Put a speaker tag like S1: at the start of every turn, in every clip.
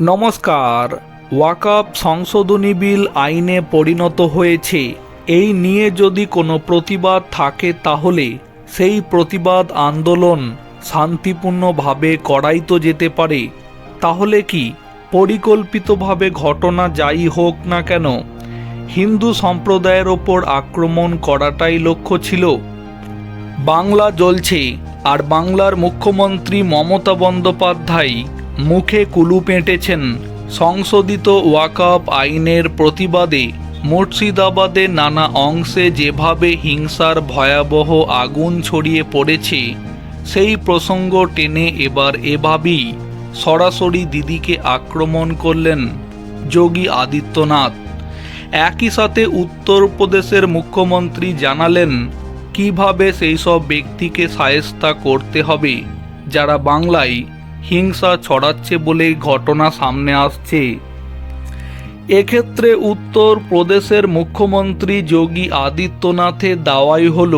S1: নমস্কার। ওয়াকাপ সংশোধনী বিল আইনে পরিণত হয়েছে। এই নিয়ে যদি কোনো প্রতিবাদ থাকে তাহলে সেই প্রতিবাদ আন্দোলন শান্তিপূর্ণভাবে করাই তো যেতে পারে। তাহলে কি পরিকল্পিতভাবে ঘটনা যাই হোক না কেন, হিন্দু সম্প্রদায়ের ওপর আক্রমণ করাটাই লক্ষ্য ছিল। বাংলা জ্বলছে, আর বাংলার মুখ্যমন্ত্রী মমতা বন্দ্যোপাধ্যায় মুখে কুলু পেঁটেছেন। সংশোধিত ওয়াকআপ আইনের প্রতিবাদে মুর্শিদাবাদে নানা অংশে যেভাবে হিংসার ভয়াবহ আগুন ছড়িয়ে পড়েছে, সেই প্রসঙ্গ টেনে এবার এভাবেই সরাসরি দিদিকে আক্রমণ করলেন যোগী আদিত্যনাথ। একই সাথে উত্তরপ্রদেশের মুখ্যমন্ত্রী জানালেন, কীভাবে সেই সব ব্যক্তিকে সায়স্তা করতে হবে? যারা বাংলায় হিংসা ছড়াচ্ছে বলে ঘটনা সামনে আসছে। এক্ষেত্রে উত্তর প্রদেশের মুখ্যমন্ত্রী যোগী আদিত্যনাথের দাওয়াই হল,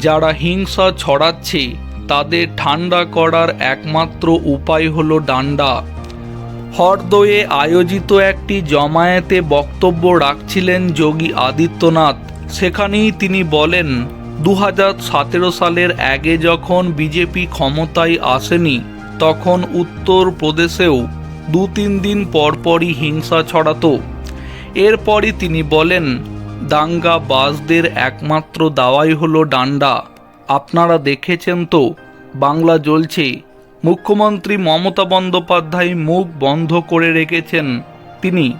S1: যারা হিংসা ছড়াচ্ছে, তাদের ঠান্ডা করার একমাত্র উপায় হলো ডান্ডা। হরদয়ে আয়োজিত একটি জমায়েতে বক্তব্য রাখছিলেন যোগী আদিত্যনাথ। সেখানেই তিনি বলেন দু সালের আগে যখন বিজেপি ক্ষমতায় আসেনি তখন উত্তর প্রদেশেও দু তিন দিন পরপরই হিংসা ছড়াতো। এরপরই তিনি বলেন, দাঙ্গা বাসদের একমাত্র দাওয়াই হলো ডান্ডা। আপনারা দেখেছেন তো, বাংলা জ্বলছে। মুখ্যমন্ত্রী মমতা বন্দ্যোপাধ্যায় মুখ বন্ধ করে রেখেছেন। তিনি,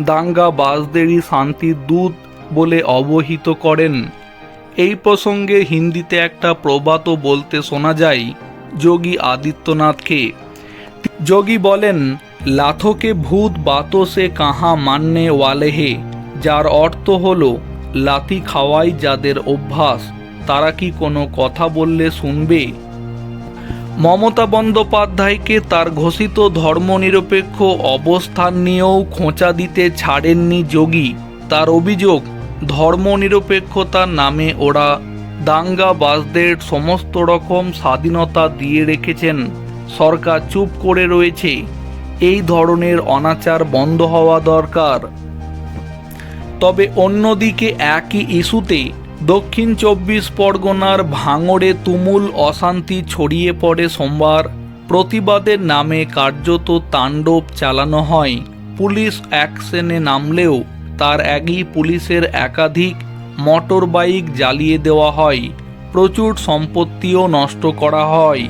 S1: দাঙ্গা বাসদেরই শান্তির দূত বলে অবহিত করেন। এই প্রসঙ্গে হিন্দিতে একটা প্রবাদও বলতে শোনা যায়। যোগী আদিত্যনাথকে। যোগী বলেন, লাথোকে ভূত বাতো সে কাহা মাননে ওয়ালে হে যার অর্থ হল, লাথি খাওয়াই যাদের অভ্যাস। তারা কি কোনো কথা বললে শুনবে? মমতা বন্দ্যোপাধ্যায়কে তার ঘোষিত ধর্মনিরপেক্ষ অবস্থান নিয়েও খোঁচা দিতে ছাড়েননি যোগী। তার অভিযোগ, ধর্মনিরপেক্ষতার নামে ওরা দাঙ্গাবাজদের সমস্ত রকম স্বাধীনতা দিয়ে রেখেছেন। সরকার চুপ করে রয়েছে। এই ধরনের অনাচার বন্ধ হওয়া দরকার। তবে অন্যদিকে একই ইস্যুতে দক্ষিণ চব্বিশ পরগনার ভাঙড়ে তুমুল অশান্তি ছড়িয়ে পড়ে সোমবার। প্রতিবাদের নামে কার্যত তাণ্ডব চালানো হয়। পুলিশ অ্যাকশনে নামলেও তার আগেই পুলিশের একাধিক মোটর বাইক জ্বালিয়ে দেওয়া হয়। প্রচুর সম্পত্তিও নষ্ট করা হয়।